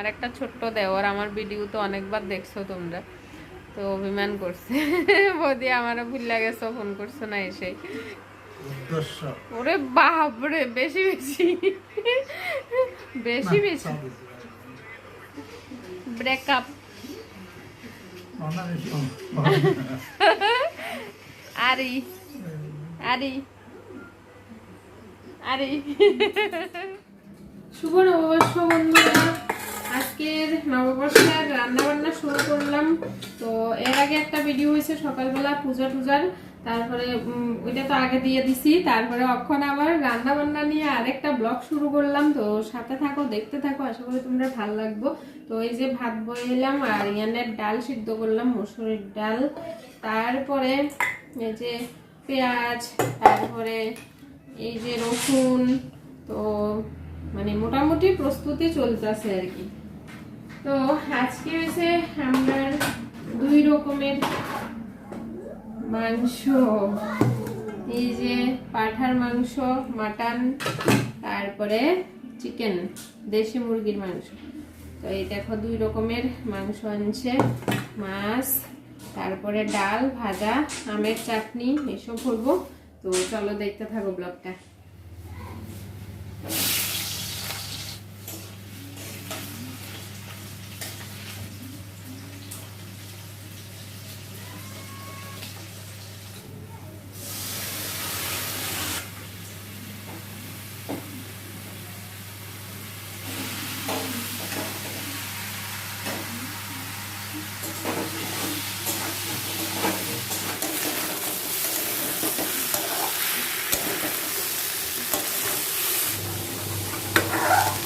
আমার একটা ছোট্ট দেওয়ার আমার ভিডিও তো অনেকবার দেখছ তোমরা। তো অভিমান করছে। বৌদি আমারও ভুল লাগেছো ফোন করছ না এসে ওরে বাপরে বেশি বেশি। বেশি বেশি। ব্রেকআপ আরি। আরি। আরি। শুভ নববর্ষ বন্ধুরা। আজকের নববর্ষের রান্না বান্না শুরু করলাম। তো এর আগে একটা ভিডিও হয়েছে সকালবেলা পূজা টুজার। তারপরে ওইটা তো আগে দিয়ে দিছি। তারপরে অক্ষণ আবার রান্না বান্না নিয়ে আরেকটা ব্লগ শুরু করলাম। তো সাথে থাকো, দেখতে থাকো। আশা করি তোমরা ভালো লাগবো। তো এই যে ভাত বইলাম আর ইয়ানের ডাল সিদ্ধ করলাম, মসুরির ডাল। তারপরে এই যে পেঁয়াজ, তারপরে এই যে রসুন। তো মানে মোটামুটি প্রস্তুতি চলতেছে আর কি। তো আজকে হয়েছে আমরা দুই রকমের মাংস। এই যে পাঠার মাংস, মাটন, তারপরে চিকেন দেশি মুরগির মাংস। তো এই দেখো দুই রকমের মাংস আনছে। মাছ, তারপরে ডাল, ভাজা, আমের চাটনি, এসব করব। তো চলো দেখতে থাকো ব্লগটা।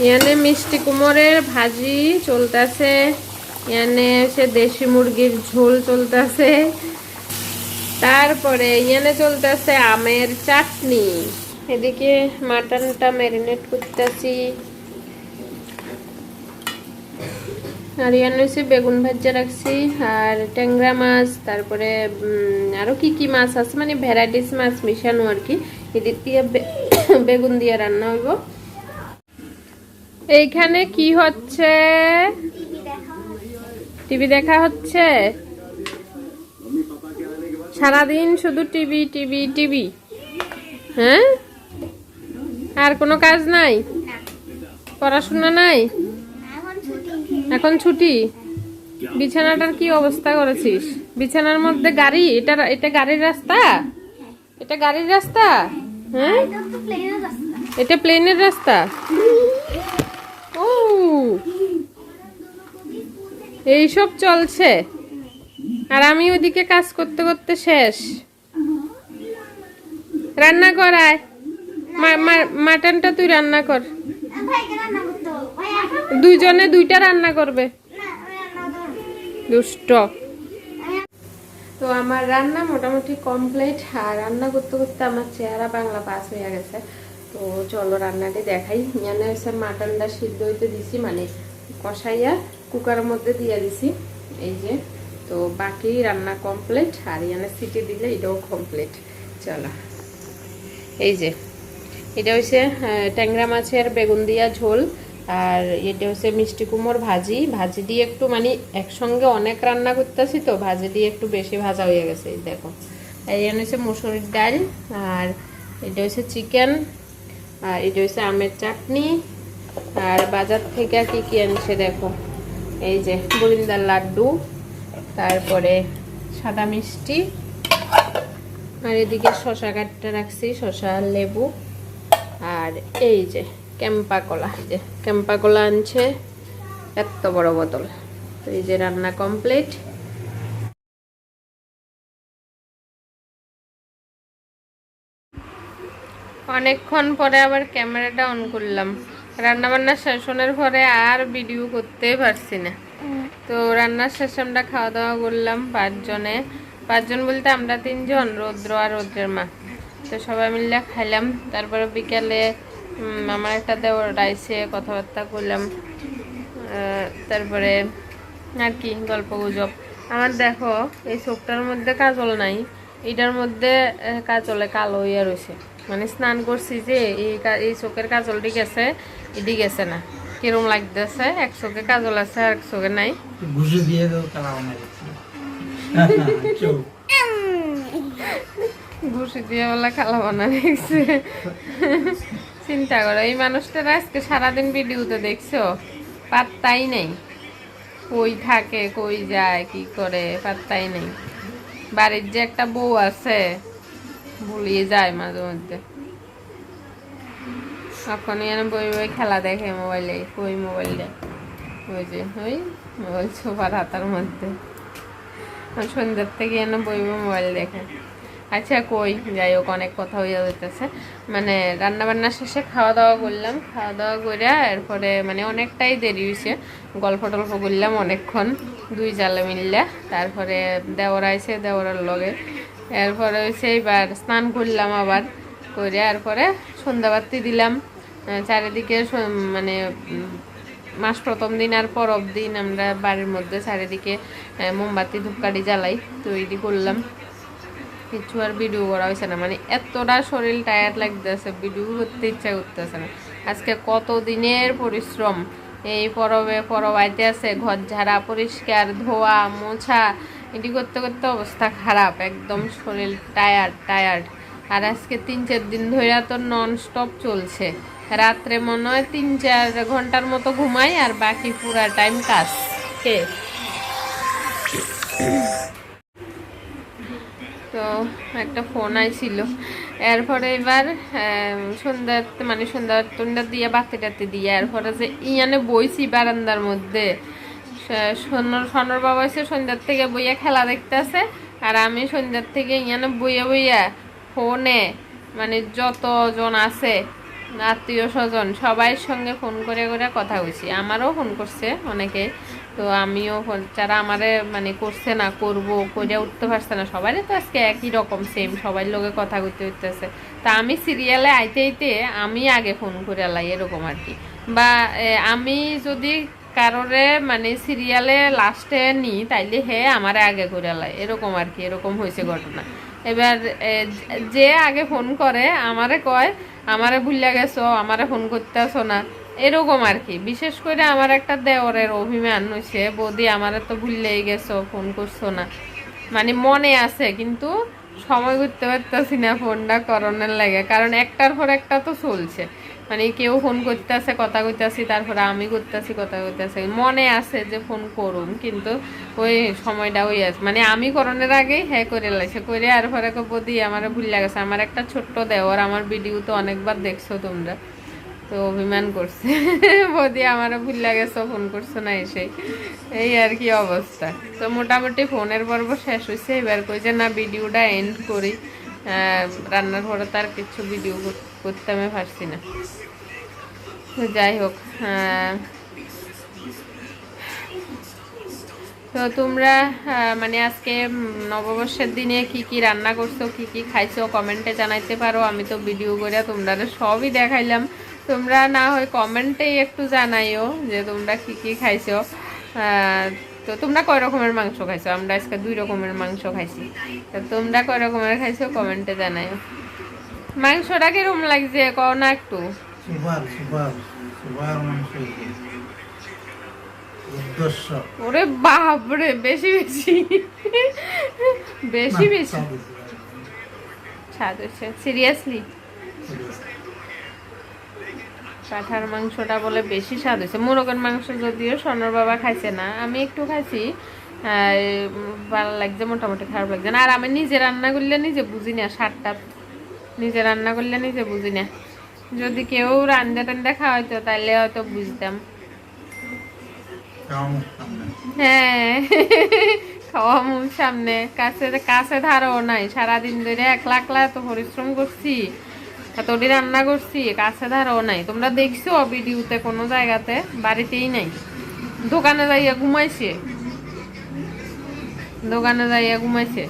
এখানে মিষ্টি কুমোরের ভাজি চলতেছে। এখানে সে দেশি মুরগির ঝোল চলতেছে। তারপরে এখানে চলতেছে আমের চাটনি। এদিকে মাটনটা ম্যারিনেট করতেছি। আর এখানে হচ্ছে বেগুন ভাজা রাখছি আর ট্যাংরা মাছ তারপরে উম, আরও কি কি মাছ আছে? মানে ভ্যারাইটিস মাছ মিশানো আর কি। এদিক দিয়ে বেগুন দিয়ে রান্না হইব। এইখানে কি হচ্ছে? টিভি দেখা হচ্ছে? সারাদিন শুধু টিভি টিভি টিভি। হ্যাঁ? আর কোনো কাজ নাই? পড়াশোনা নাই? এখন ছুটি। বিছানাটার কি অবস্থা করেছিস? বিছানার মধ্যে গাড়ি? এটা এটা গাড়ির রাস্তা? এটা গাড়ির রাস্তা? হ্যাঁ? এটা প্লেনের রাস্তা? এইসব চলছে। আর আমি ওদিকে কাজ করতে করতে শেষ। রান্না করায় মাটনটা তুই রান্না কর। দুইজনে দুইটা রান্না করবে। দুষ্ট। তো আমার রান্না মোটামুটি কমপ্লিট আর রান্না করতে করতে আমার চেহারা বাংলা পাস হয়ে গেছে। তো চলো রান্নাটি দেখাই। এখানে হচ্ছে মাটনটা সিদ্ধ হইতে দিছি মানে কষাইয়া কুকারের মধ্যে দিয়ে দিছি। এই যে, তো বাকি রান্না কমপ্লিট আর এখানে সিটি দিলে এটাও কমপ্লিট চলো। এই যে, এটা হচ্ছে ট্যাংরা মাছের বেগুন দিয়া ঝোল, আর এটা হচ্ছে মিষ্টি কুমোর ভাজি। ভাজি দিয়ে একটু মানে একসঙ্গে অনেক রান্না করতেছি তো, ভাজি দিয়ে একটু বেশি ভাজা হয়ে গেছে দেখো। এখানে হচ্ছে মুসুরির ডাল, আর এটা হচ্ছে চিকেন, আর এটা হচ্ছে আমের চাটনি আর বাজার থেকে কি কি আনছে দেখো? এই যে বরিন্দার লাড্ডু, তারপরে সাদা মিষ্টি, আর এদিকে শশা কাটতে রাখছি শশা লেবু, আর এই যে ক্যাম্পা কলা যে ক্যাম্পা কলা আনছে, এত বড় বোতল। তো এই যে রান্না কমপ্লিট। অনেকক্ষণ পরে আবার ক্যামেরাটা অন করলাম। রান্না বান্না সেশনের পরে আর ভিডিও করতে পারছি না। তো রান্নার শেষে আমরা খাওয়া দাওয়া করলাম পাঁচজনে। পাঁচজন বলতে আমরা তিনজন রৌদ্র আর রৌদ্রের মা। তো সবাই মিলে খাইলাম। তারপরে বিকালে আমার একটা দেওয়ার রাইসে কথাবার্তা করলাম। তারপরে আর কি গল্প গুজব। আমার দেখো এই চোখটার মধ্যে কাজল নাই। এটার মধ্যে কাজলে কালো ইয়ে রয়েছে মানে স্নান করছি যে এই এই চোখের কাজলটি গেছে এটি গেছে না। কিরম লাগতেছে? এক চোখে কাজল আছে আর এক চোখে নাই। ঘুষে দিয়ে ঘুষি দিয়ে বলে খালা বানা দেখছে চিন্তা করো এই মানুষটারা আজকে সারাদিন ভিডিওতে দেখছ? পাত্তাই নেই। কই থাকে কই যায় কি করে? পাত্তাই নেই। বাড়ির যে একটা বউ আছে ভুলিয়ে যায় মাঝে মধ্যে। তখনই এনে বই বই খেলা দেখে মোবাইলে কই মোবাইলে ওই যে, ওই মোবাইল সোফার হাতার মধ্যে। সন্ধ্যার থেকে এনে বই বই মোবাইল দেখে। আচ্ছা কই? যাই হোক, অনেক কথা হয়ে যেতেছে মানে রান্না বান্না শেষে খাওয়া দাওয়া করলাম। খাওয়া দাওয়া করে এরপরে মানে অনেকটাই দেরি হয়েছে গল্প টল্প করলাম অনেকক্ষণ। দুই জালে মিললে। তারপরে দেওয়ার আইসে দেওয়ার লগে। এরপরে এইবার স্নান করলাম আবার করে এরপরে সন্ধ্যাবাতি দিলাম। চারিদিকে মানে মাস প্রথম দিন আর পরব দিন আমরা বাড়ির মধ্যে চারিদিকে মোমবাতি, ধূপকাঠি জ্বালাই তৈরি করলাম। কিছু আর ভিডিও করা হয়েছে না। মানে এতটা শরীর টায়ার্ড লাগতেছে, ভিডিও করতে ইচ্ছা করতেছে না। আজকে কত দিনের পরিশ্রম। এই পরবে পরব আইতে আছে, ঘর ঝাড়া, পরিষ্কার, ধোয়া, মোছা এটি করতে করতে অবস্থা খারাপ, একদম শরীর টায়ার্ড টায়ার্ড আর আজকে তিন চার দিন ধরে তো নন স্টপ চলছে। রাত্রে মনে হয় তিন চার ঘণ্টার মতো ঘুমাই আর বাকি পুরা টাইম কাজ। কে? তো একটা ফোন আইছিল। এরপরে এবার সন্ধ্যা মানে সন্ধ্যা টন্ধ্যা দিয়ে বাতি টাতি দিয়ে, এরপরে যে ইয়ানে বইছি বারান্দার মধ্যে। স- সনর সনর বাবা এসে সন্ধ্যার থেকে বইয়া খেলা দেখতেছে। আর আমি সন্ধ্যার থেকে ইয়ানে বইয়া বইয়া ফোনে মানে যতজন আছে, আত্মীয় স্বজন সবাই সঙ্গে ফোন করে করে কথা কইছি আমারও ফোন করছে অনেকে। তো আমিও যারা আমারে মানে করছে না, করব করে উঠতে পারছে না, সবারই তো আজকে একই রকম সেম সবার লোকে কথা কইতে উঠতেছে তা আমি সিরিয়ালে আইতে আইতে আমি আগে ফোন করে লাই, এরকম আর কি। বা আমি যদি কারোরে মানে সিরিয়ালে লাস্টে নিই তাইলে হে আমারে আগে করে লাই। এরকম আর কি, এরকম হয়েছে ঘটনা। এবার যে আগে ফোন করে, আমারে কয়, আমারে ভুলিয়া গেছো, আমারে ফোন করতে আসো না। এরকম আর কি। বিশেষ করে আমার একটা দেওরের অভিমান হয়েছে বৌদি, আমারে তো ভুললেই গেছো ফোন করছ না। মানে মনে আছে, কিন্তু সময় করতে পারতেছি না ফোনটা করোনার লাগে। কারণ একটার পর একটা তো চলছে। মানে কেউ ফোন করতেছে, কথা কইতাছি, তারপরে আমি করতেছি, কথা কইতাছি। মনে আছে যে ফোন করুন, কিন্তু ওই সময়টা ওই আছে। মানে আমি করোনার আগেই হ্যাঁ করে লাগছে করে আর পরে বদি আমার ভুল লাগেছে। আমার একটা ছোট্ট দেওয়ার আমার ভিডিও তো অনেকবার দেখছ তোমরা। তো অভিমান করছে। বদি আমারও ভুল লাগেছো ফোন করছ না এসে। এই আর কি অবস্থা। তো মোটামুটি ফোনের পর্ব শেষ হয়েছে এবার কই যে না ভিডিওটা এন্ড করি। রান্নার পরে তার কিছু ভিডিও করতে আমি পারছি না। তো যাই হোক আহ, তো তোমরা আহ, মানে আজকে নববর্ষের দিনে কি কি রান্না করছ কি কি খাইছো কমেন্টে জানাইতে পারো। আমি তো ভিডিও করে তোমরা সবই দেখাইলাম। তোমরা না হয় কমেন্টেই একটু জানাইও যে তোমরা কি কি খাইছো। তো তোমরা কয় রকমের মাংস খাইছো? আমরা আজকে দুই রকমের মাংস খাইছি। তো তোমরা কয় রকমের খাইছো কমেন্টে জানাই মাংসটা কিরম লাগছে? কও না একটু। ওরে বাপরে বেশি বেশি। বেশি বেশি। হয়েছে। সিরিয়াসলি পাঠার মাংসটা বলে বেশি স্বাদ হয়েছে। মোরগের মাংস যদিও সোনার বাবা খাইছে না আমি একটু খাইছি ভালো লাগছে মোটামুটি খারাপ লাগছে না। আর আমি নিজে রান্না করলে নিজে বুঝি না স্বাদটা নিজে রান্না করলে নিজে বুঝি না। যদি কেউ রান্না টান্ডা খাওয়াইতো তাহলে হয়তো বুঝতাম। সামনে। হ্যাঁ খাওয়া মুখ সামনে। কাছে কাছে ধারও নাই সারাদিন ধরে একলা একলা এত পরিশ্রম করছি। এতটি রান্না করছি, কাছে ধারও নাই। তোমরা দেখছ ভিডিওতে কোনো জায়গাতে? বাড়িতেই নাই। দোকানে যাইয়া ঘুমাইছে। দোকানে যাইয়া ঘুমাইছে।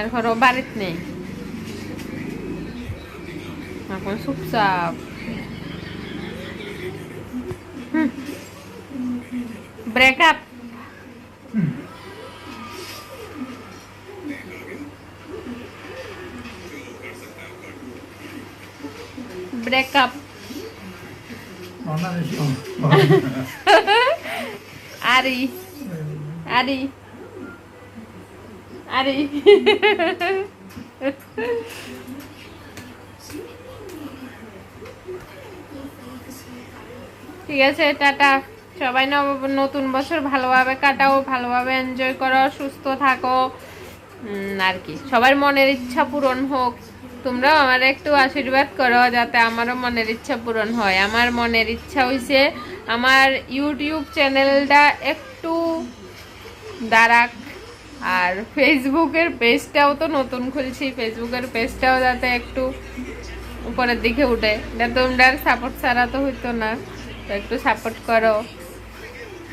এরপর ও বাড়িতে নেই। এখন চুপচাপ। ব্রেকআপ ব্রেকআপ আরি আরি আরি ঠিক আছে টাটা। সবাই নব- নতুন বছর ভালোভাবে কাটাও ভালোভাবে এনজয় করো সুস্থ থাকো। আর কি। সবার মনের ইচ্ছা পূরণ হোক। তোমরাও আমার একটু আশীর্বাদ করো যাতে আমারও মনের ইচ্ছা পূরণ হয়। আমার মনের ইচ্ছা হইছে আমার ইউটিউব চ্যানেলটা একটু দাঁড়াক আর ফেসবুকের পেজটাও তো নতুন খুলছি। ফেসবুকের পেজটাও যাতে একটু উপরের দিকে উঠে। এটা তোমরা সাপোর্ট ছাড়া তো হইতো না। তো একটু সাপোর্ট করো।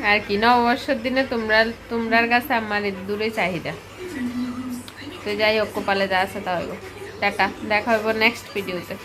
আর কি, নববর্ষের দিনে তোমরা, তোমরার কাছে আমার দূরে চাহিদা। তো যাই হোক, কপালে যা আছে তা হইব টাটা দেখা হইব নেক্সট ভিডিওতে